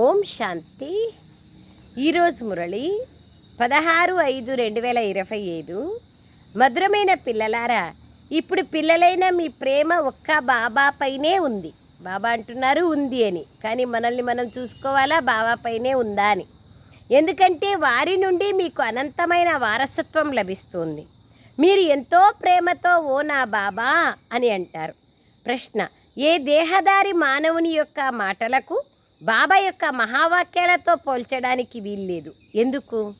ఓం శాంతి. ఈరోజు మురళి పదహారు ఐదు రెండు వేల ఇరవై ఐదు. మధురమైన పిల్లలారా ఇప్పుడు పిల్లలైన మీ ప్రేమ ఒక్క బాబా పైనే ఉంది. బాబా అంటున్నారు ఉంది అని కానీ మనల్ని మనం చూసుకోవాలా బాబా పైనే ఉందా అని. ఎందుకంటే వారి నుండి మీకు అనంతమైన వారసత్వం లభిస్తుంది. మీరు ఎంతో ప్రేమతో ఓ నా బాబా అని అంటారు. ప్రశ్న ఏ దేహదారి మానవుని యొక్క మాటలకు? బాబా యొక్క మహావాక్యాలతో పోల్చడానికి వీల్లేదు. ఎందుకు?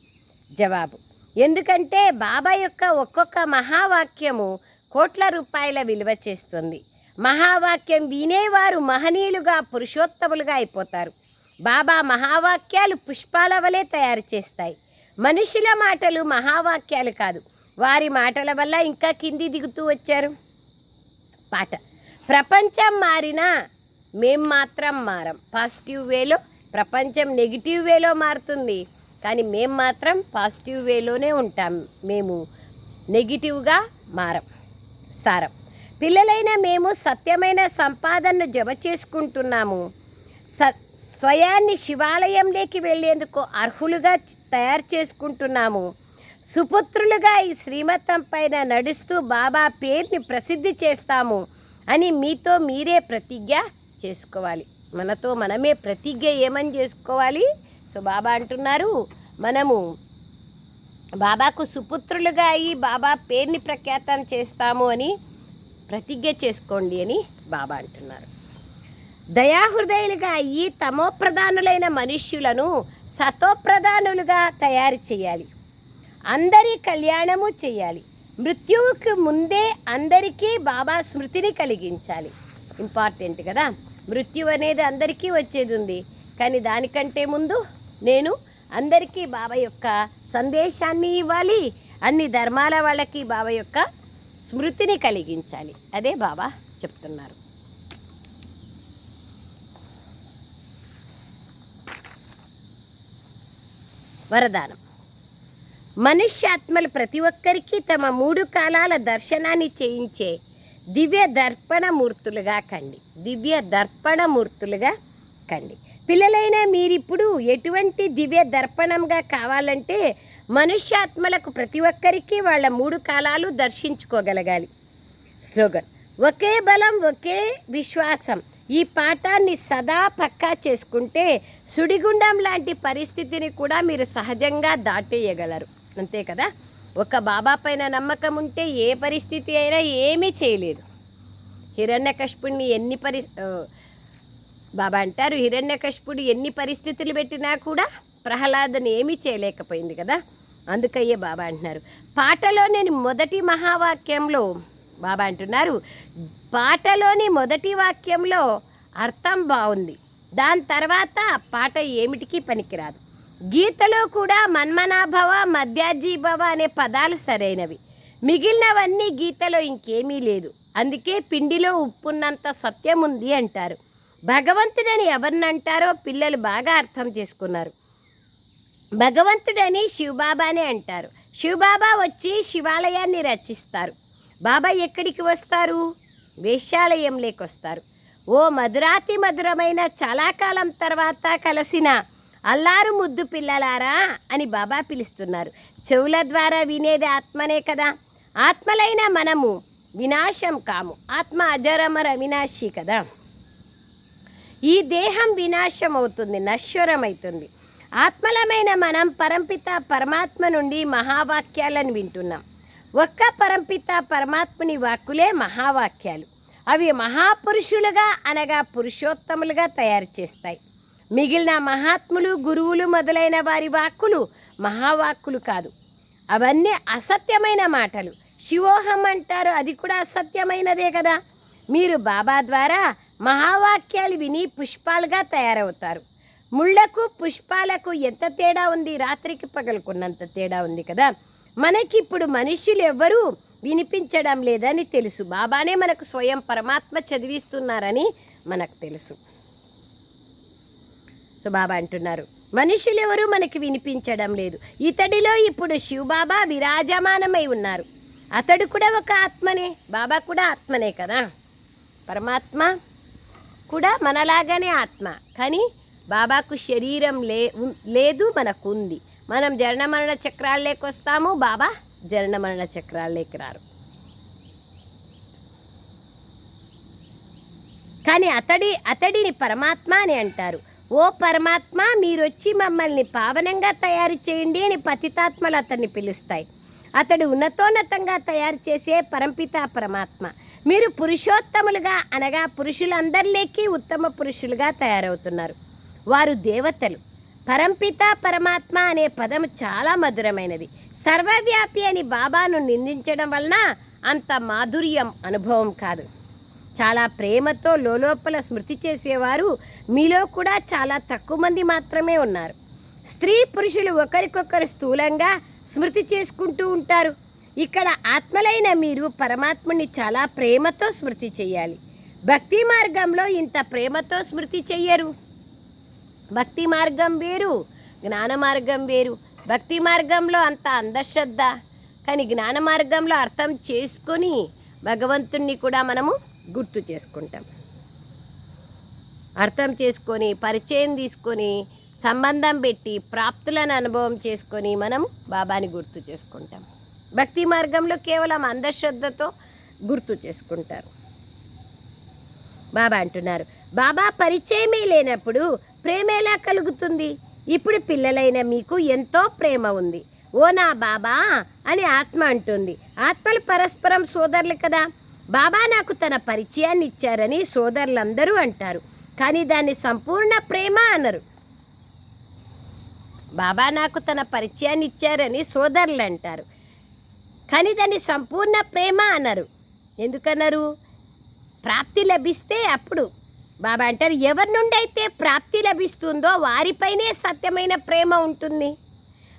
జవాబు. ఎందుకంటే బాబా యొక్క ఒక్కొక్క మహావాక్యము కోట్ల రూపాయల విలువ చేస్తుంది. మహావాక్యం వినేవారు మహనీయులుగా పురుషోత్తములుగా అయిపోతారు. బాబా మహావాక్యాలు పుష్పాల వలె తయారు చేస్తాయి. మనుషుల మాటలు మహావాక్యాలు కాదు. వారి మాటల వల్ల ఇంకా కింది దిగుతూ వచ్చారు. పాట. ప్రపంచం మారినా మేం మాత్రం మారం. పాజిటివ్ వేలో ప్రపంచం నెగిటివ్ వేలో మారుతుంది. కానీ మేం మాత్రం పాజిటివ్ వేలోనే ఉంటాం. మేము నెగిటివ్గా మారం. సారం. పిల్లలైన మేము సత్యమైన సంపాదనను జమ చేసుకుంటున్నాము. స స్వయాన్ని శివాలయంలోకి వెళ్ళేందుకు అర్హులుగా తయారు చేసుకుంటున్నాము. సుపుత్రులుగా ఈ శ్రీమతం పైన నడుస్తూ బాబా పేరుని ప్రసిద్ధి చేస్తాము అని మీతో మీరే ప్రతిజ్ఞ చేసుకోవాలి. మనతో మనమే ప్రతిజ్ఞ ఏమని చేసుకోవాలి? సో బాబా అంటున్నారు మనము బాబాకు సుపుత్రులుగా అయ్యి బాబా పేరుని ప్రఖ్యాతం చేస్తాము అని ప్రతిజ్ఞ చేసుకోండి అని బాబా అంటున్నారు. దయాహృదయులుగా అయ్యి తమోప్రధానులైన మనుష్యులను సతోప్రధానులుగా తయారు చేయాలి. అందరి కళ్యాణము చేయాలి. మృత్యువుకు ముందే అందరికీ బాబా స్మృతిని కలిగించాలి. ఇంపార్టెంట్ కదా? మృత్యు అనేది అందరికీ వచ్చేది ఉంది కానీ దానికంటే ముందు నేను అందరికీ బాబా యొక్క సందేశాన్ని ఇవ్వాలి. అన్ని ధర్మాల వాళ్ళకి బాబా యొక్క స్మృతిని కలిగించాలి. అదే బాబా చెప్తున్నారు. వరదానం. మనుష్యాత్మలు ప్రతి ఒక్కరికి తమ మూడు కాలాల దర్శనాన్ని చేయించే దివ్య దర్పణమూర్తులుగా కండి. దివ్య దర్పణ మూర్తులుగా కండి. పిల్లలైన మీరిప్పుడు ఎటువంటి దివ్య దర్పణంగా కావాలంటే మనుష్యాత్మలకు ప్రతి ఒక్కరికి వాళ్ళ మూడు కాలాలు దర్శించుకోగలగాలి. స్లోగన్. ఒకే బలం ఒకే విశ్వాసం. ఈ పాఠాన్ని సదా పక్కా చేసుకుంటే సుడిగుండం లాంటి పరిస్థితిని కూడా మీరు సహజంగా దాటేయగలరు. అంతే కదా? ఒక బాబా పైన నమ్మకం ఉంటే ఏ పరిస్థితి అయినా ఏమీ చేయలేదు. హిరణ్యకశిపుణ్ణి ఎన్ని పరి బాబా అంటారు హిరణ్యకశిపుడు ఎన్ని పరిస్థితులు పెట్టినా కూడా ప్రహ్లాదని ఏమీ చేయలేకపోయింది కదా? అందుకయ్యే బాబా అంటున్నారు. పాటలోని మొదటి మహావాక్యంలో బాబా అంటున్నారు పాటలోని మొదటి వాక్యంలో అర్థం బాగుంది. దాని తర్వాత పాట ఏమిటికి పనికిరాదు. గీతలో కూడా మన్మనాభవ మధ్యాజీభవ అనే పదాలు సరైనవి. మిగిలినవన్నీ గీతలో ఇంకేమీ లేదు. అందుకే పిండిలో ఉప్పున్నంత సత్యం ఉంది అంటారు. భగవంతుడని ఎవరినంటారో పిల్లలు బాగా అర్థం చేసుకున్నారు. భగవంతుడని శివబాబానే అంటారు. శివబాబా వచ్చి శివాలయాన్ని రచిస్తారు. బాబా ఎక్కడికి వస్తారు? వేశ్యాలయంలోకి వస్తారు. ఓ మధురాతి మధురమైన చాలా కాలం తర్వాత కలిసిన అల్లారు ముద్దు పిల్లలారా అని బాబా పిలుస్తున్నారు. చెవుల ద్వారా వినేది ఆత్మనే కదా. ఆత్మలైన మనము వినాశం కాము. ఆత్మ అజరమర వినాశి కదా. ఈ దేహం వినాశం అవుతుంది నశ్వరమవుతుంది ఆత్మలమైన మనం పరంపిత పరమాత్మ నుండి మహావాక్యాలను వింటున్నాం. ఒక్క పరంపిత పరమాత్ముని వాక్కులే మహావాక్యాలు. అవి మహాపురుషులుగా అనగా పురుషోత్తములుగా తయారు చేస్తాయి. మిగిలిన మహాత్ములు గురువులు మొదలైన వారి వాక్కులు మహావాక్కులు కాదు. అవన్నీ అసత్యమైన మాటలు. శివోహం అంటారు అది కూడా అసత్యమైనదే కదా. మీరు బాబా ద్వారా మహావాక్యాలు విని పుష్పాలుగా తయారవుతారు. ముళ్ళకు పుష్పాలకు ఎంత తేడా ఉంది? రాత్రికి పగలుకున్నంత తేడా ఉంది కదా. మనకిప్పుడు మనుష్యులు ఎవ్వరూ వినిపించడం లేదని తెలుసు. బాబానే మనకు స్వయం పరమాత్మ చదివిస్తున్నారని మనకు తెలుసు. సుబాబా అంటున్నారు. మనుషులు ఎవరూ మనకి వినిపించడం లేదు. ఇతడిలో ఇప్పుడు శివబాబా విరాజమానమై ఉన్నారు. అతడు కూడా ఒక ఆత్మనే. బాబా కూడా ఆత్మనే కదా? పరమాత్మ కూడా మనలాగానే ఆత్మ. కానీ బాబాకు శరీరం లే లేదు మనకు ఉంది మనం జరణమరణ మరణ చక్రాల్లోకి వస్తాము బాబా జరణమరణ మరణ చక్రాల్లోకి రారు. కానీ అతడి అతడిని పరమాత్మ అని అంటారు. ఓ పరమాత్మ మీరొచ్చి మమ్మల్ని పావనంగా తయారు చేయండి అని పతితాత్మలు అతన్ని పిలుస్తాయి. అతడు ఉన్నతోన్నతంగా తయారు చేసే పరంపిత పరమాత్మ. మీరు పురుషోత్తములుగా అనగా పురుషులందరిలోకి ఉత్తమ పురుషులుగా తయారవుతున్నారు. వారు దేవతలు. పరంపిత పరమాత్మ అనే పదం చాలా మధురమైనది. సర్వవ్యాపి అని బాబాను నిందించడం వలన అంత మాధుర్యం అనుభవం కాదు. చాలా ప్రేమతో లోలోపల స్మృతి చేసేవారు. మీలో కూడా చాలా తక్కువ మంది మాత్రమే ఉన్నారు. స్త్రీ పురుషులు ఒకరికొకరు స్థూలంగా స్మృతి చేసుకుంటూ ఉంటారు. ఇక్కడ ఆత్మలైన మీరు పరమాత్ముని చాలా ప్రేమతో స్మృతి చేయాలి. భక్తి మార్గంలో ఇంత ప్రేమతో స్మృతి చెయ్యరు. భక్తి మార్గం వేరు జ్ఞాన మార్గం వేరు. భక్తి మార్గంలో అంత అంధశ్రద్ధ కానీ జ్ఞాన మార్గంలో అర్థం చేసుకొని భగవంతుణ్ణి కూడా మనము గుర్తు చేసుకుంటాం. అర్థం చేసుకొని పరిచయం తీసుకొని సంబంధం పెట్టి ప్రాప్తులను అనుభవం చేసుకొని మనం బాబాని గుర్తు చేసుకుంటాం. భక్తి మార్గంలో కేవలం అంధశ్రద్ధతో గుర్తు చేసుకుంటారు. బాబా అంటున్నారు బాబా పరిచయమే లేనప్పుడు ప్రేమ ఎలా కలుగుతుంది? ఇప్పుడు పిల్లలైన మీకు ఎంతో ప్రేమ ఉంది. ఓ నా బాబా అని ఆత్మ అంటుంది. ఆత్మలు పరస్పరం సోదరులు కదా. బాబా నాకు తన పరిచయాన్ని ఇచ్చారని సోదరులందరూ అంటారు కానీ దాన్ని సంపూర్ణ ప్రేమ అనరు. బాబా నాకు తన పరిచయాన్ని ఇచ్చారని సోదరులు అంటారు కానీ దాన్ని సంపూర్ణ ప్రేమ అన్నారు ఎందుకన్నారు ప్రాప్తి లభిస్తే అప్పుడు. బాబా అంటారు ఎవరి నుండి అయితే ప్రాప్తి లభిస్తుందో వారిపైనే సత్యమైన ప్రేమ ఉంటుంది.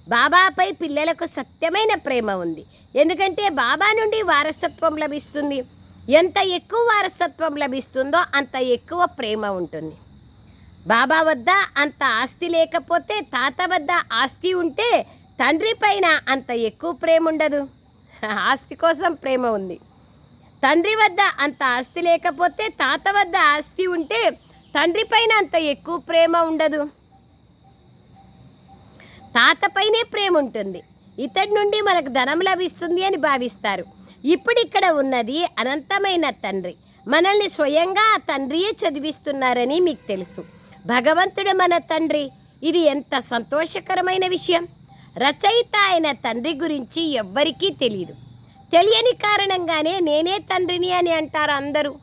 బాబాపై పిల్లలకు సత్యమైన ప్రేమ ఉంది. ఎందుకంటే బాబా నుండి వారసత్వం లభిస్తుంది. ఎంత ఎక్కువ వారసత్వం లభిస్తుందో అంత ఎక్కువ ప్రేమ ఉంటుంది. బాబా వద్ద అంత ఆస్తి లేకపోతే తాత వద్ద ఆస్తి ఉంటే తండ్రి పైన అంత ఎక్కువ ప్రేమ ఉండదు. ఆస్తి కోసం ప్రేమ ఉంది. తండ్రి వద్ద అంత ఆస్తి లేకపోతే తాత వద్ద ఆస్తి ఉంటే తండ్రి పైన అంత ఎక్కువ ప్రేమ ఉండదు. తాతపైనే ప్రేమ ఉంటుంది. ఇతడి నుండి మనకు ధనం లభిస్తుంది అని భావిస్తారు. ఇప్పుడిక్కడ ఉన్నది అనంతమైన తండ్రి. మనల్ని స్వయంగా ఆ తండ్రియే చదివిస్తున్నారని మీకు తెలుసు. భగవంతుడు మన తండ్రి. ఇది ఎంత సంతోషకరమైన విషయం. రచయిత అయిన తండ్రి గురించి ఎవ్వరికీ తెలియదు తెలియని కారణంగానే నేనే తండ్రిని అని అంటారు అందరూ.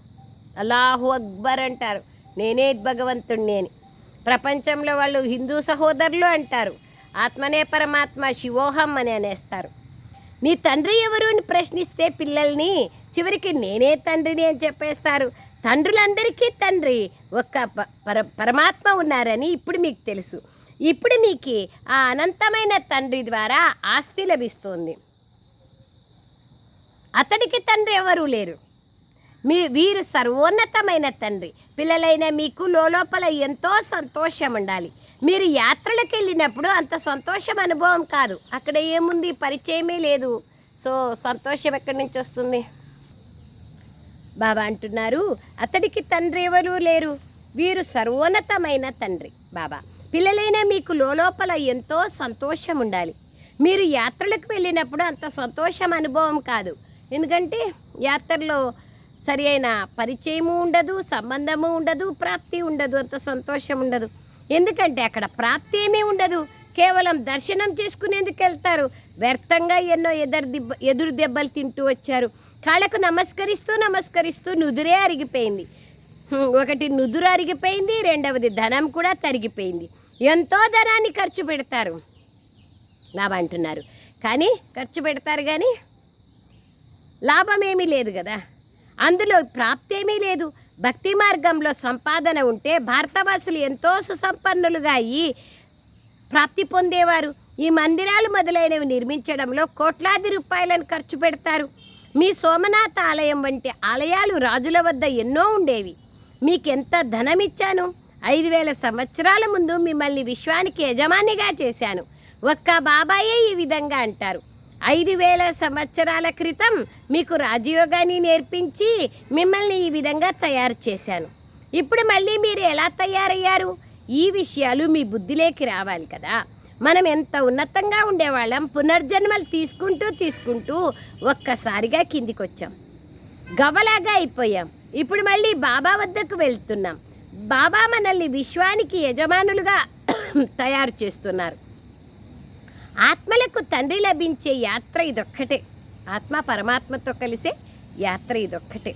అల్లాహు అక్బర్ అంటారు. నేనే భగవంతుణ్ణి అని. ప్రపంచంలో వాళ్ళు హిందూ సహోదరులు అంటారు. ఆత్మనే పరమాత్మ శివోహం అని అనేస్తారు. నీ తండ్రి ఎవరు అని ప్రశ్నిస్తే పిల్లల్ని చివరికి నేనే తండ్రిని అని చెప్పేస్తారు. తండ్రులందరికీ తండ్రి ఒక్క ప- పర పరమాత్మ ఉన్నారని ఇప్పుడు మీకు తెలుసు. ఇప్పుడు మీకు ఆ అనంతమైన తండ్రి ద్వారా ఆస్తి లభిస్తుంది. అతడికి తండ్రి ఎవరూ లేరు. మీ వీరు సర్వోన్నతమైన తండ్రి. పిల్లలైన మీకు లోపల ఎంతో సంతోషం ఉండాలి. మీరు యాత్రలకు వెళ్ళినప్పుడు అంత సంతోషం అనుభవం కాదు. అక్కడ ఏముంది? పరిచయమే లేదు. సో సంతోషం ఎక్కడి నుంచి వస్తుంది? బాబా అంటున్నారు అతడికి తండ్రి ఎవరూ లేరు. వీరు సర్వోన్నతమైన తండ్రి బాబా. పిల్లలైన మీకు లోపల ఎంతో సంతోషం ఉండాలి. మీరు యాత్రలకు వెళ్ళినప్పుడు అంత సంతోషం అనుభవం కాదు. ఎందుకంటే యాత్రలో సరి అయిన పరిచయము ఉండదు సంబంధము ఉండదు ప్రాప్తి ఉండదు అంత సంతోషం ఉండదు. ఎందుకంటే అక్కడ ప్రాప్తి ఏమీ ఉండదు. కేవలం దర్శనం చేసుకునేందుకు వెళ్తారు. వ్యర్థంగా ఎన్నో ఎదురు దిబ్బ ఎదురు దెబ్బలు తింటూ వచ్చారు. కాళ్ళకు నమస్కరిస్తూ నమస్కరిస్తూ నుదురే అరిగిపోయింది. ఒకటి నుదురు అరిగిపోయింది రెండవది ధనం కూడా తరిగిపోయింది. ఎంతో ధనాన్ని ఖర్చు పెడతారు. లాభం అంటున్నారు. కానీ ఖర్చు పెడతారు కానీ లాభం ఏమీ లేదు కదా. అందులో ప్రాప్తి ఏమీ లేదు. భక్తి మార్గంలో సంపాదన ఉంటే భారతవాసులు ఎంతో సుసంపన్నులుగా అయ్యి ప్రాప్తి పొందేవారు. ఈ మందిరాలు మొదలైనవి నిర్మించడంలో కోట్లాది రూపాయలను ఖర్చు పెడతారు. మీ సోమనాథ ఆలయం వంటి ఆలయాలు రాజుల వద్ద ఎన్నో ఉండేవి. మీకెంత ధనం ఇచ్చాను ఐదు వేల సంవత్సరాల ముందు మిమ్మల్ని విశ్వానికి యజమానిగా చేశాను. ఒక్క బాబాయే ఈ విధంగా అంటారు. ఐదు వేల సంవత్సరాల క్రితం మీకు రాజయోగాన్ని నేర్పించి మిమ్మల్ని ఈ విధంగా తయారు చేశాను. ఇప్పుడు మళ్ళీ మీరు ఎలా తయారయ్యారు? ఈ విషయాలు మీ బుద్ధిలోకి రావాలి కదా. మనం ఎంత ఉన్నతంగా ఉండేవాళ్ళం పునర్జన్మలు తీసుకుంటూ తీసుకుంటూ ఒక్కసారిగా కిందికి వచ్చాం అయిపోయాం. ఇప్పుడు మళ్ళీ బాబా వద్దకు వెళ్తున్నాం. బాబా మనల్ని విశ్వానికి యజమానులుగా తయారు చేస్తున్నారు. ఆత్మలకు తండ్రి లభించే యాత్ర ఇదొక్కటే. ఆత్మ పరమాత్మతో కలిసే యాత్ర ఇదొక్కటే.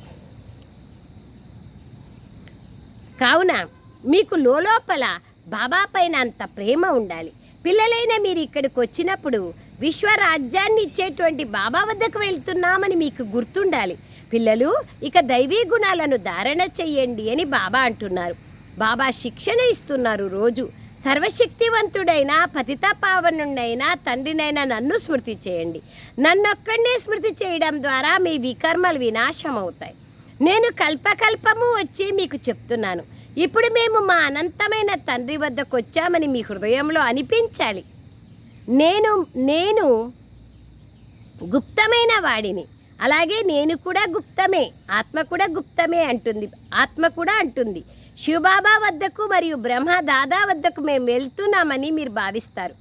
కావున మీకు లోపల బాబా పైన అంత ప్రేమ ఉండాలి. పిల్లలైన మీరు ఇక్కడికి వచ్చినప్పుడు విశ్వరాజ్యాన్ని ఇచ్చేటువంటి బాబా వద్దకు వెళ్తున్నామని మీకు గుర్తుండాలి. పిల్లలు ఇక దైవీ గుణాలను ధారణ చెయ్యండి అని బాబా అంటున్నారు. బాబా శిక్షణ ఇస్తున్నారు రోజు. సర్వశక్తివంతుడైన పతితపావనుడైన తండ్రినైన నన్ను స్మృతి చేయండి. నన్నొక్కడినే స్మృతి చేయడం ద్వారా మీ వికర్మలు వినాశం అవుతాయి నేను కల్పకల్పము వచ్చి మీకు చెప్తున్నాను. ఇప్పుడు మేము మా అనంతమైన తండ్రి వద్దకు వచ్చామని మీ హృదయంలో అనిపించాలి. నేను నేను గుప్తమైన వాడిని. అలాగే నేను కూడా గుప్తమే ఆత్మ కూడా గుప్తమే అంటుంది ఆత్మ కూడా అంటుంది. శివబాబా వద్దకు మరియు బ్రహ్మ దాదా వద్దకు మేము వెళ్తున్నామని మీరు భావిస్తారు.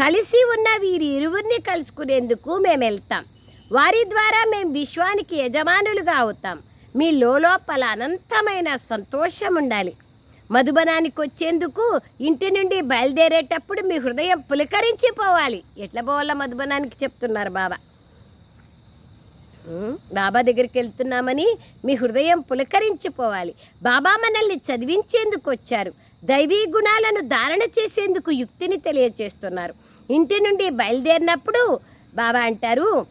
కలిసి ఉన్న వీరి ఇరువురిని కలుసుకునేందుకు మేము వెళ్తాం. వారి ద్వారా మేము విశ్వానికి యజమానులుగా అవుతాం. మీ లోపల అనంతమైన సంతోషం ఉండాలి. మధుబనానికి వచ్చేందుకు ఇంటి నుండి బయలుదేరేటప్పుడు మీ హృదయం పులకరించిపోవాలి. ఎట్లా పోవాలా మధుబనానికి చెప్తున్నారు బాబా? బాబా దగ్గరికి వెళ్తున్నామని మీ హృదయం పులకరించిపోవాలి. బాబా మనల్ని చదివించేందుకు వచ్చారు. దైవీ గుణాలను ధారణ చేసేందుకు యుక్తిని తెలియచేస్తున్నారు. ఇంటి నుండి బయలుదేరినప్పుడు బాబా అంటారు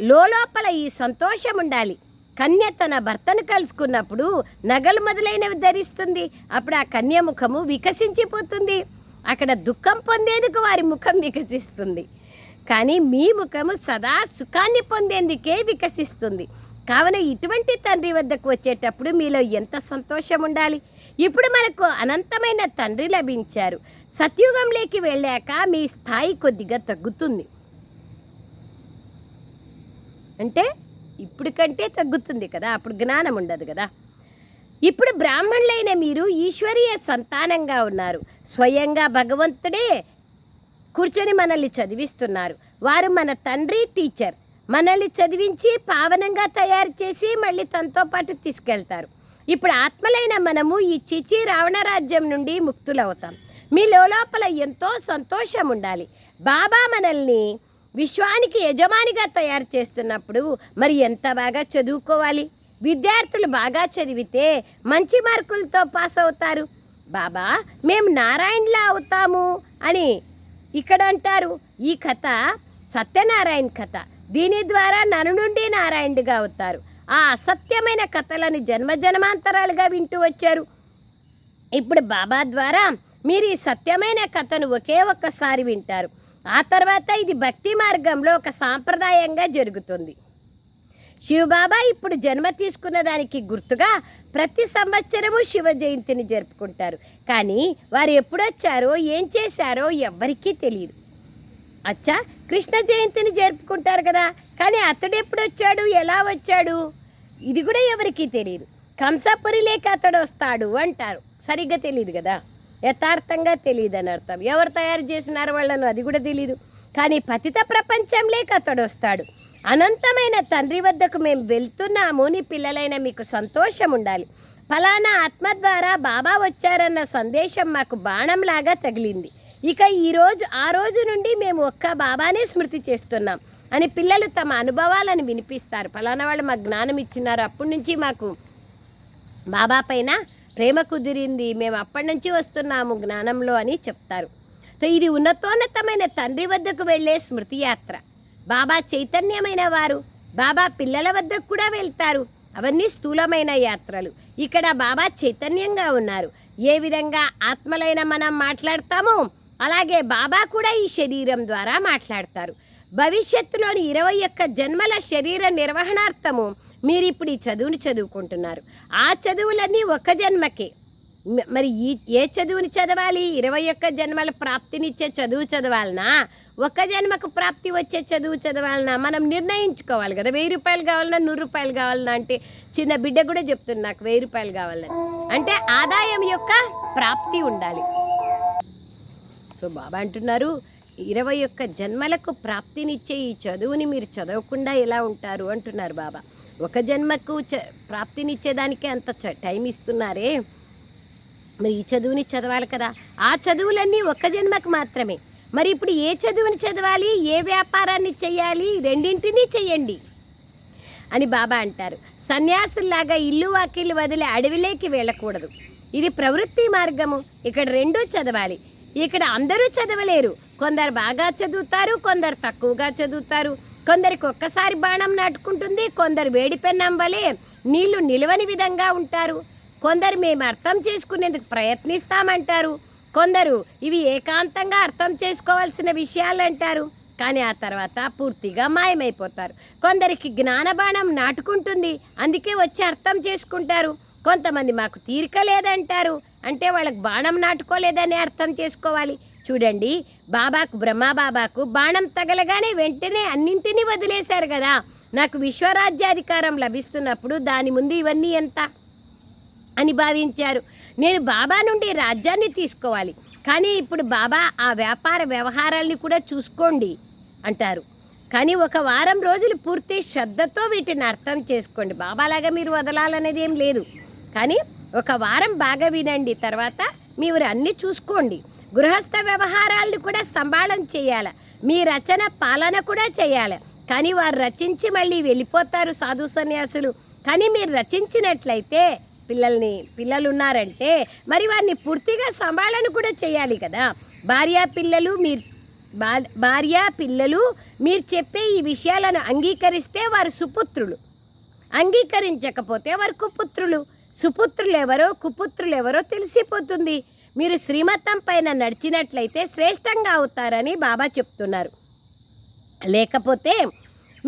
లోపల ఈ సంతోషం ఉండాలి కన్య తన భర్తను కలుసుకున్నప్పుడు నగలు మొదలైనవి ధరిస్తుంది. అప్పుడు ఆ కన్య ముఖము వికసించిపోతుంది. అక్కడ దుఃఖం పొందేందుకు వారి ముఖం వికసిస్తుంది. కానీ మీ ముఖము సదా సుఖాన్ని పొందేందుకే వికసిస్తుంది. కావున ఇటువంటి తండ్రి వద్దకు వచ్చేటప్పుడు మీలో ఎంత సంతోషం ఉండాలి? ఇప్పుడు మనకు అనంతమైన తండ్రి లభించారు. సత్యుగంలోకి వెళ్ళాక మీ స్థాయి కొద్దిగా తగ్గుతుంది. అంటే ఇప్పుడు కంటే తగ్గుతుంది కదా అప్పుడు జ్ఞానం ఉండదు కదా. ఇప్పుడు బ్రాహ్మణులైన మీరు ఈశ్వరీయ సంతానంగా ఉన్నారు. స్వయంగా భగవంతుడే కూర్చొని మనల్ని చదివిస్తున్నారు. వారు మన తండ్రి టీచర్. మనల్ని చదివించి పావనంగా తయారు చేసి మళ్ళీ తనతో పాటు తీసుకెళ్తారు. ఇప్పుడు ఆత్మలైన మనము ఈ చిచి రావణ రాజ్యం నుండి ముక్తులవుతాం. మీ లోపల ఎంతో సంతోషం ఉండాలి. బాబా మనల్ని విశ్వానికి యజమానిగా తయారు చేస్తున్నప్పుడు మరి ఎంత బాగా చదువుకోవాలి? విద్యార్థులు బాగా చదివితే మంచి మార్కులతో పాస్ అవుతారు. బాబా మేము నారాయణలా అవుతాము అని ఇక్కడ అంటారు ఈ కథ సత్యనారాయణ కథ. దీని ద్వారా నను నుండి నారాయణుడిగా అవుతారు. ఆ అసత్యమైన కథలను జన్మజన్మాంతరాలుగా వింటూ వచ్చారు. ఇప్పుడు బాబా ద్వారా మీరు ఈ సత్యమైన కథను ఒకే ఒక్కసారి వింటారు. ఆ తర్వాత ఇది భక్తి మార్గంలో ఒక సాంప్రదాయంగా జరుగుతుంది. శివబాబా ఇప్పుడు జన్మ తీసుకున్న దానికి గుర్తుగా ప్రతి సంవత్సరము శివ జయంతిని జరుపుకుంటారు. కానీ వారు ఎప్పుడొచ్చారో ఏం చేశారో ఎవ్వరికీ తెలియదు అచ్చా కృష్ణ జయంతిని జరుపుకుంటారు కదా కానీ అతడు ఎప్పుడు వచ్చాడు ఎలా వచ్చాడు? ఇది కూడా ఎవరికీ తెలియదు కంసపురిలేక అతడు వస్తాడు అంటారు. సరిగ్గా తెలియదు కదా. యథార్థంగా తెలియదు అని అర్థం. ఎవరు తయారు చేసినారు వాళ్ళను అది కూడా తెలియదు కానీ పతిత ప్రపంచంలేక అతడు వస్తాడు. అనంతమైన తండ్రి వద్దకు మేము వెళ్తున్నాము. నీ పిల్లలైన మీకు సంతోషం ఉండాలి ఫలానా ఆత్మ ద్వారా బాబా వచ్చారన్న సందేశం మాకు బాణంలాగా తగిలింది. ఇక ఈరోజు ఆ రోజు నుండి మేము ఒక్క బాబానే స్మృతి చేస్తున్నాం అని పిల్లలు తమ అనుభవాలను వినిపిస్తారు. ఫలానా వాళ్ళు మాకు జ్ఞానం ఇచ్చినారు. అప్పటి నుంచి మాకు బాబా పైన ప్రేమ కుదిరింది. మేము అప్పటి నుంచి వస్తున్నాము జ్ఞానంలో అని చెప్తారు. సో ఇది ఉన్నతోన్నతమైన తండ్రి వద్దకు వెళ్ళే స్మృతి యాత్ర. బాబా చైతన్యమైన వారు. బాబా పిల్లల వద్దకు కూడా వెళ్తారు. అవన్నీ స్థూలమైన యాత్రలు. ఇక్కడ బాబా చైతన్యంగా ఉన్నారు. ఏ విధంగా ఆత్మలైన మనం మాట్లాడతామో అలాగే బాబా కూడా ఈ శరీరం ద్వారా మాట్లాడతారు. భవిష్యత్తులోని ఇరవై ఒక్క జన్మల శరీర నిర్వహణార్థము మీరు ఇప్పుడు ఈ చదువుని చదువుకుంటున్నారు. ఆ చదువులన్నీ ఒక జన్మకే. మరి ఈ ఏ చదువుని చదవాలి? ఇరవై ఒక్క జన్మల ప్రాప్తినిచ్చే చదువు చదవాలనా? ఒక జన్మకు ప్రాప్తి వచ్చే చదువు చదవాలన్నా మనం నిర్ణయించుకోవాలి కదా. వెయ్యి రూపాయలు కావాలన్నా నూరు రూపాయలు కావాలన్నా అంటే చిన్న బిడ్డ కూడా చెప్తుంది నాకు వెయ్యి రూపాయలు కావాలని. అంటే ఆదాయం యొక్క ప్రాప్తి ఉండాలి. సో బాబా అంటున్నారు ఇరవై ఒక్క జన్మలకు ప్రాప్తినిచ్చే ఈ చదువుని మీరు చదవకుండా ఎలా ఉంటారు అంటున్నారు బాబా. ఒక జన్మకు చ ప్రాప్తినిచ్చేదానికే అంత చ- టైం ఇస్తున్నారే. మరి ఈ చదువుని చదవాలి కదా. ఆ చదువులన్నీ ఒక జన్మకు మాత్రమే. మరి ఇప్పుడు ఏ చదువుని చదవాలి? ఏ వ్యాపారాన్ని చేయాలి? రెండింటినీ చేయండి. అని బాబా అంటారు. సన్యాసుల్లాగా ఇల్లు వాకిళ్ళు వదిలి అడవిలోకి వెళ్ళకూడదు. ఇది ప్రవృత్తి మార్గము. ఇక్కడ రెండూ చదవాలి. ఇక్కడ అందరూ చదవలేరు. కొందరు బాగా చదువుతారు కొందరు తక్కువగా చదువుతారు. కొందరికి ఒక్కసారి బాణం నాటుకుంటుంది కొందరు వేడి పెన్నం వలె నీళ్ళు నిలవని విధంగా ఉంటారు. కొందరు మేము అర్థం చేసుకునేందుకు ప్రయత్నిస్తామంటారు. కొందరు ఇవి ఏకాంతంగా అర్థం చేసుకోవాల్సిన విషయాలు అంటారు కానీ ఆ తర్వాత పూర్తిగా మాయమైపోతారు. కొందరికి జ్ఞానబాణం నాటుకుంటుంది. అందుకే వచ్చి అర్థం చేసుకుంటారు. కొంతమంది మాకు తీరిక లేదంటారు. అంటే వాళ్ళకి బాణం నాటుకోలేదని అర్థం చేసుకోవాలి. చూడండి బాబాకు బ్రహ్మబాబాకు బాణం తగలగానే వెంటనే అన్నింటినీ వదిలేశారు కదా. నాకు విశ్వరాజ్యాధికారం లభిస్తున్నప్పుడు దాని ముందు ఇవన్నీ ఎంత? అని భావించారు. నేను బాబా నుండి రాజ్యాన్ని తీసుకోవాలి. కానీ ఇప్పుడు బాబా ఆ వ్యాపార వ్యవహారాల్ని కూడా చూసుకోండి అంటారు. కానీ ఒక వారం రోజులు పూర్తి శ్రద్ధతో వీటిని అర్థం చేసుకోండి. బాబాలాగా మీరు వదలాలనేది ఏం లేదు. కానీ ఒక వారం బాగా వినండి. తర్వాత మీరు అన్నీ చూసుకోండి. గృహస్థ వ్యవహారాలను కూడా సంభాళం చేయాలి. మీ రచన పాలన కూడా చేయాలి. కానీ వారు రచించి మళ్ళీ వెళ్ళిపోతారు సాధు సన్యాసులు. కానీ మీరు రచించినట్లయితే పిల్లల్ని పిల్లలు ఉన్నారంటే మరి వారిని పూర్తిగా సంభాళన కూడా చేయాలి కదా. భార్య పిల్లలు మీరు భార్య పిల్లలు మీరు చెప్పే ఈ విషయాలను అంగీకరిస్తే వారు సుపుత్రులు. అంగీకరించకపోతే వారు కుపుత్రులు. సుపుత్రులు ఎవరో కుపుత్రులు ఎవరో తెలిసిపోతుంది. మీరు శ్రీమతం పైన నడిచినట్లయితే శ్రేష్టంగా అవుతారని బాబా చెప్తున్నారు. లేకపోతే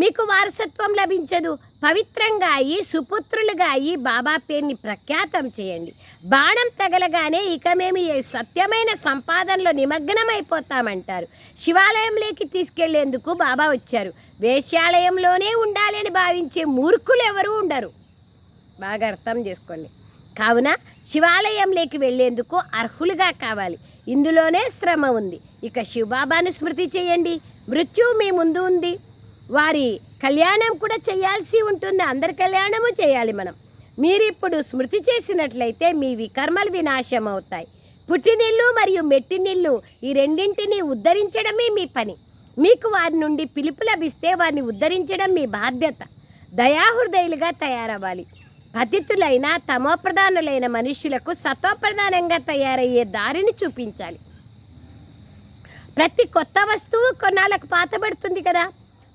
మీకు వారసత్వం లభించదు. పవిత్రంగా అయ్యి సుపుత్రులుగా అయ్యి బాబా పేరుని ప్రఖ్యాతం చేయండి. బాణం తగలగానే ఇక మేము ఈ సత్యమైన సంపాదనలో నిమగ్నమైపోతామంటారు. శివాలయంలోకి తీసుకెళ్ళేందుకు బాబా వచ్చారు. వేశ్యాలయంలోనే ఉండాలని భావించే మూర్ఖులు ఎవరు ఉండరు. బాగా అర్థం చేసుకోండి. కావున శివాలయంలోకి వెళ్ళేందుకు అర్హులుగా కావాలి. ఇందులోనే శ్రమ ఉంది. ఇక శివబాబాను స్మృతి చేయండి. మృత్యువు మీ ముందు ఉంది. వారి కళ్యాణం కూడా చేయాల్సి ఉంటుంది. అందరి కళ్యాణము చేయాలి మనం. మీరు ఇప్పుడు స్మృతి చేసినట్లయితే మీ వికర్మలు వినాశం అవుతాయి పుట్టినిల్లు మరియు మెట్టినిల్లు ఈ రెండింటిని ఉద్ధరించడమే మీ పని. మీకు వారి నుండి పిలుపు లభిస్తే వారిని ఉద్ధరించడం మీ బాధ్యత. దయాహృదయులుగా తయారవ్వాలి. పతితులైన తమోప్రధానులైన మనుష్యులకు సతోప్రధానంగా తయారయ్యే దారిని చూపించాలి. ప్రతి కొత్త వస్తువు కొన్నాళ్ళకు పాతబడుతుంది కదా.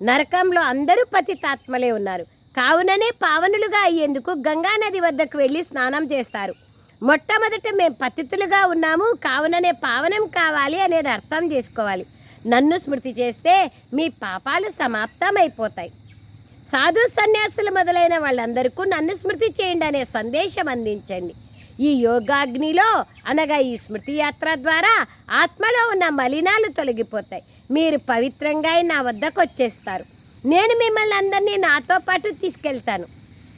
నరకంలో అందరూ పతితాత్మలే ఉన్నారు. కావుననే పావనులుగా అయ్యేందుకు గంగా నది వద్దకు వెళ్ళి స్నానం చేస్తారు. మొట్టమొదట మేము పతితులుగా ఉన్నాము కావుననే పావనం కావాలి అనేది అర్థం చేసుకోవాలి. నన్ను స్మృతి చేస్తే మీ పాపాలు సమాప్తమైపోతాయి. సాధు సన్యాసులు మొదలైన వాళ్ళందరికీ నన్ను స్మృతి చేయండి అనే సందేశం అందించండి. ఈ యోగాగ్నిలో అనగా ఈ స్మృతి యాత్ర ద్వారా ఆత్మలో ఉన్న మలినాలు తొలగిపోతాయి. మీరు పవిత్రంగా నా వద్దకు వచ్చేస్తారు. నేను మిమ్మల్ని అందరినీ నాతో పాటు తీసుకెళ్తాను.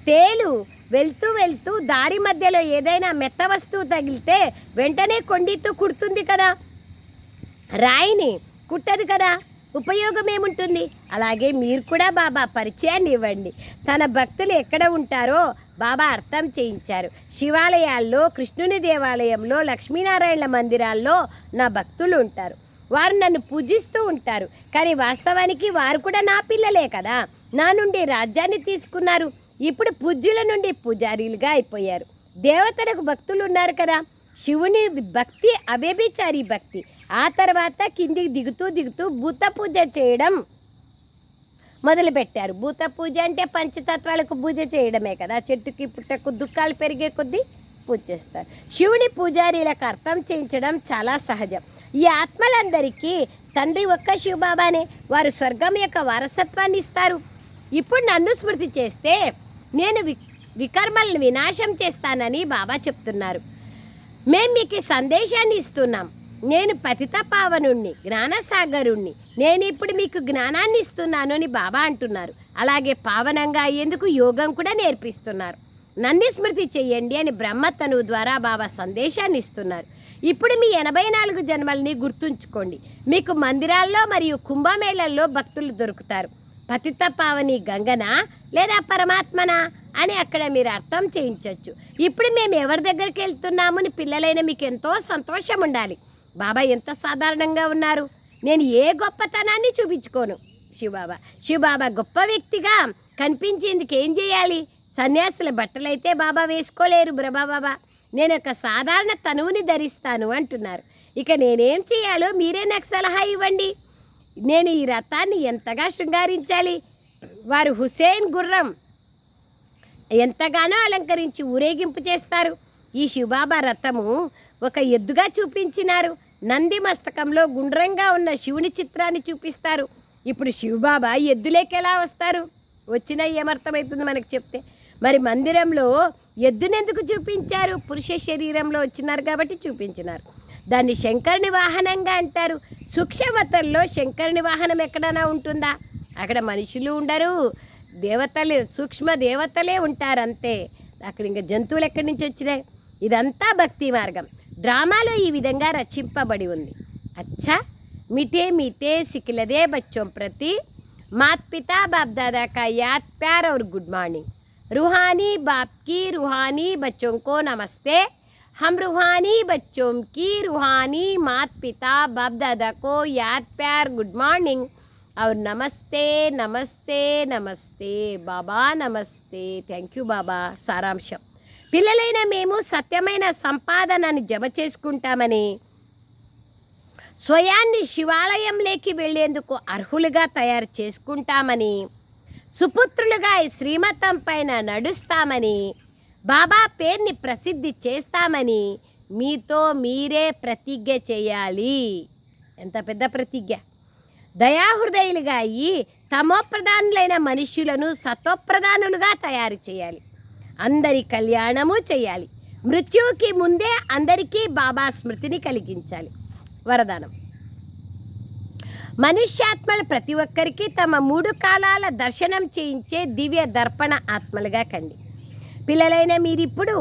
తేలు వెళ్తూ వెళ్తూ దారి మధ్యలో ఏదైనా మెత్త వస్తువు తగిలితే వెంటనే కొండితో కుడుతుంది కదా. రాయిని కుట్టదు కదా. ఉపయోగం ఏముంటుంది? అలాగే మీరు కూడా బాబా పరిచయాన్ని ఇవ్వండి. తన భక్తులు ఎక్కడ ఉంటారో బాబా అర్థం చేయించారు. శివాలయాల్లో కృష్ణుని దేవాలయంలో లక్ష్మీనారాయణ మందిరాల్లో నా భక్తులు ఉంటారు. వారు నన్ను పూజిస్తూ ఉంటారు. కానీ వాస్తవానికి వారు కూడా నా పిల్లలే కదా. నా నుండి రాజ్యాన్ని తీసుకున్నారు. ఇప్పుడు పూజ్యుల నుండి పూజారీలుగా అయిపోయారు. దేవతలకు భక్తులు ఉన్నారు కదా. శివుని భక్తి అవ్యభిచారి భక్తి. ఆ తర్వాత కిందికి దిగుతూ దిగుతూ భూత పూజ చేయడం మొదలుపెట్టారు. భూత పూజ అంటే పంచతత్వాలకు పూజ చేయడమే కదా. చెట్టుకి పుట్టకు దుఃఖాలు పెరిగే కొద్దీ పూజ చేస్తారు. శివుని పూజారీలకు అర్థం చేయించడం చాలా సహజం. ఈ ఆత్మలందరికీ తండ్రి ఒక్క శివబాబానే వారు స్వర్గం యొక్క వారసత్వాన్ని ఇస్తారు. ఇప్పుడు నన్ను స్మృతి చేస్తే నేను వి వికర్మలను వినాశం చేస్తానని బాబా చెప్తున్నారు. మేము మీకు సందేశాన్ని ఇస్తున్నాం. నేను పతిత పావనుణ్ణి జ్ఞానసాగరుణ్ణి. నేను ఇప్పుడు మీకు జ్ఞానాన్ని ఇస్తున్నాను అని బాబా అంటున్నారు. అలాగే పావనంగా అయ్యేందుకు యోగం కూడా నేర్పిస్తున్నారు. నన్ను స్మృతి చెయ్యండి అని బ్రహ్మ తనువు ద్వారా బాబా సందేశాన్ని ఇస్తున్నారు. ఇప్పుడు మీ ఎనభై నాలుగు జన్మల్ని గుర్తుంచుకోండి. మీకు మందిరాల్లో మరియు కుంభమేళల్లో భక్తులు దొరుకుతారు. పతిత పావని గంగనా లేదా పరమాత్మనా అని అక్కడ మీరు అర్థం చేయించవచ్చు ఇప్పుడు మేము ఎవరి దగ్గరికి వెళ్తున్నామని పిల్లలైన మీకు ఎంతో సంతోషం ఉండాలి. బాబా ఎంత సాధారణంగా ఉన్నారు. నేను ఏ గొప్పతనాన్ని చూపించుకోను. శివబాబా శివబాబా గొప్ప వ్యక్తిగా కనిపించేందుకు ఏం చేయాలి? సన్యాసుల బట్టలైతే బాబా వేసుకోలేరు బ్రబా బాబా నేను ఒక సాధారణ తనువుని ధరిస్తాను అంటున్నారు. ఇక నేనేం చేయాలో మీరే నాకు సలహా ఇవ్వండి. నేను ఈ రథాన్ని ఎంతగా శృంగారించాలి? వారు హుసేన్ గుర్రం ఎంతగానో అలంకరించి ఊరేగింపు చేస్తారు. ఈ శివబాబా రథము ఒక ఎద్దుగా చూపించినారు. నంది మస్తకంలో గుండ్రంగా ఉన్న శివుని చిత్రాన్ని చూపిస్తారు. ఇప్పుడు శివబాబా ఎద్దులేకెలా వస్తారు? వచ్చినా ఏమర్థమవుతుంది మనకు చెప్తే. మరి మందిరంలో ఎద్దునెందుకు చూపించారు? పురుష శరీరంలో వచ్చినారు కాబట్టి చూపించినారు. దాన్ని శంకరుని వాహనంగా అంటారు. సూక్ష్మతల్లో శంకరుని వాహనం ఎక్కడైనా ఉంటుందా? అక్కడ మనుషులు ఉండరు. దేవతలు సూక్ష్మ దేవతలే ఉంటారు అంతే అక్కడ ఇంకా జంతువులు ఎక్కడి నుంచి వచ్చినాయి? ఇదంతా భక్తి మార్గం. డ్రామాలో ఈ విధంగా రచింపబడి ఉంది. అచ్చా! మిటే మీతే సిక్కిలదే బచ్చోం ప్రతి. మాత్ పితా బాప్ దాదా ప్యార్ అవర్ గుడ్ మార్నింగ్. रूहानी बाप की रूहानी बच्चों को नमस्ते हम रूहानी बच्चों की रूहानी मात पिता बाप दादा को याद प्यार गुड मॉर्निंग और नमस्ते नमस्ते नमस्ते బాబా నమస్తే థ్యాంక్ యూ బాబా సారాంశం పిల్లలైన మేము సత్యమైన సంపాదనని జమ చేసుకుంటామని స్వయాన్ని శివాలయంలోకి వెళ్లేందుకు అర్హులుగా తయారు చేసుకుంటామని సుపుత్రులుగా ఈ శ్రీమతం పైన నడుస్తామని బాబా పేరుని ప్రసిద్ధి చేస్తామని మీతో మీరే ప్రతిజ్ఞ చేయాలి. ఎంత పెద్ద ప్రతిజ్ఞ. దయాహృదయులుగా అయ్యి తమోప్రధానులైన మనుష్యులను సతోప్రధానులుగా తయారు చేయాలి. అందరి కళ్యాణము చేయాలి. మృత్యువుకి ముందే అందరికీ బాబా స్మృతిని కలిగించాలి. వరదానం. మనుష్యాత్మలు ప్రతి ఒక్కరికి తమ మూడు కాలాల దర్శనం చేయించే దివ్య దర్పణ ఆత్మలుగా కండి. పిల్లలైన మీరిప్పుడు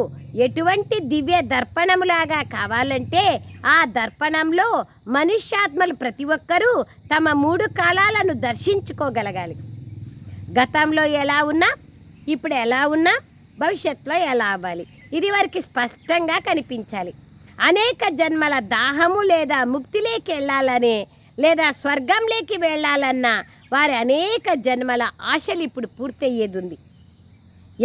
ఎటువంటి దివ్య దర్పణములాగా కావాలంటే ఆ దర్పణంలో మనుష్యాత్మలు ప్రతి ఒక్కరూ తమ మూడు కాలాలను దర్శించుకోగలగాలి. గతంలో ఎలా ఉన్నా ఇప్పుడు ఎలా ఉన్నా భవిష్యత్తులో ఎలా అవ్వాలి ఇది వారికి స్పష్టంగా కనిపించాలి. అనేక జన్మల దాహము లేదా ముక్తిలోకి వెళ్ళాలనే లేదా స్వర్గంలోకి వెళ్ళాలన్న వారి అనేక జన్మల ఆశలు ఇప్పుడు పూర్తయ్యేది ఉంది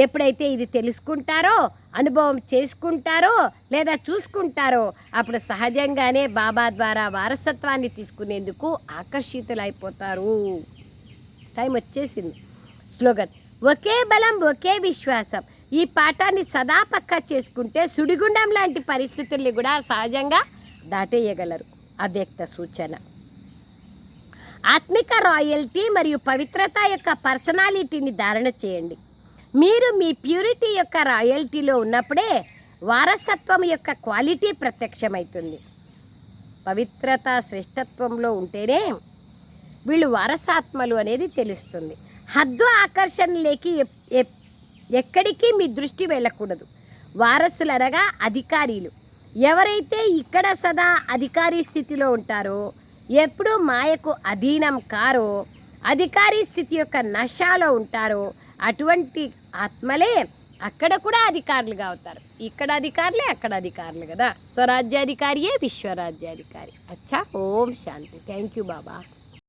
ఎప్పుడైతే ఇది తెలుసుకుంటారో అనుభవం చేసుకుంటారో లేదా చూసుకుంటారో అప్పుడు సహజంగానే బాబా ద్వారా వారసత్వాన్ని తీసుకునేందుకు ఆకర్షితులైపోతారు. టైం వచ్చేసింది. స్లోగన్. ఒకే బలం ఒకే విశ్వాసం. ఈ పాఠాన్ని సదా పక్కా చేసుకుంటే సుడిగుండం లాంటి పరిస్థితుల్ని కూడా సహజంగా దాటేయగలరు. అవ్యక్త సూచన. ఆత్మిక రాయల్టీ మరియు పవిత్రత యొక్క పర్సనాలిటీని ధారణ చేయండి. మీరు మీ ప్యూరిటీ యొక్క రాయల్టీలో ఉన్నప్పుడే వారసత్వం యొక్క క్వాలిటీ ప్రత్యక్షమవుతుంది. పవిత్రత శ్రేష్టత్వంలో ఉంటేనే వీళ్ళు వారసాత్మలు అనేది తెలుస్తుంది. హద్దు ఆకర్షణలేకి ఎప్- ఎక్కడికి మీ దృష్టి వెళ్ళకూడదు. వారసులు అనగా అధికారీలు. ఎవరైతే ఇక్కడ సదా అధికారి స్థితిలో ఉంటారో ఎప్పుడు మాయకు అధీనం కారో. అధికారి స్థితి యొక్క నశాలో ఉంటారో. అటువంటి ఆత్మలే అక్కడ కూడా అధికారులుగా అవుతారు. ఇక్కడ అధికారులే అక్కడ అధికారులు కదా. స్వరాజ్యాధికారియే విశ్వరాజ్యాధికారి. అచ్చా ఓం శాంతి. Thank you Baba.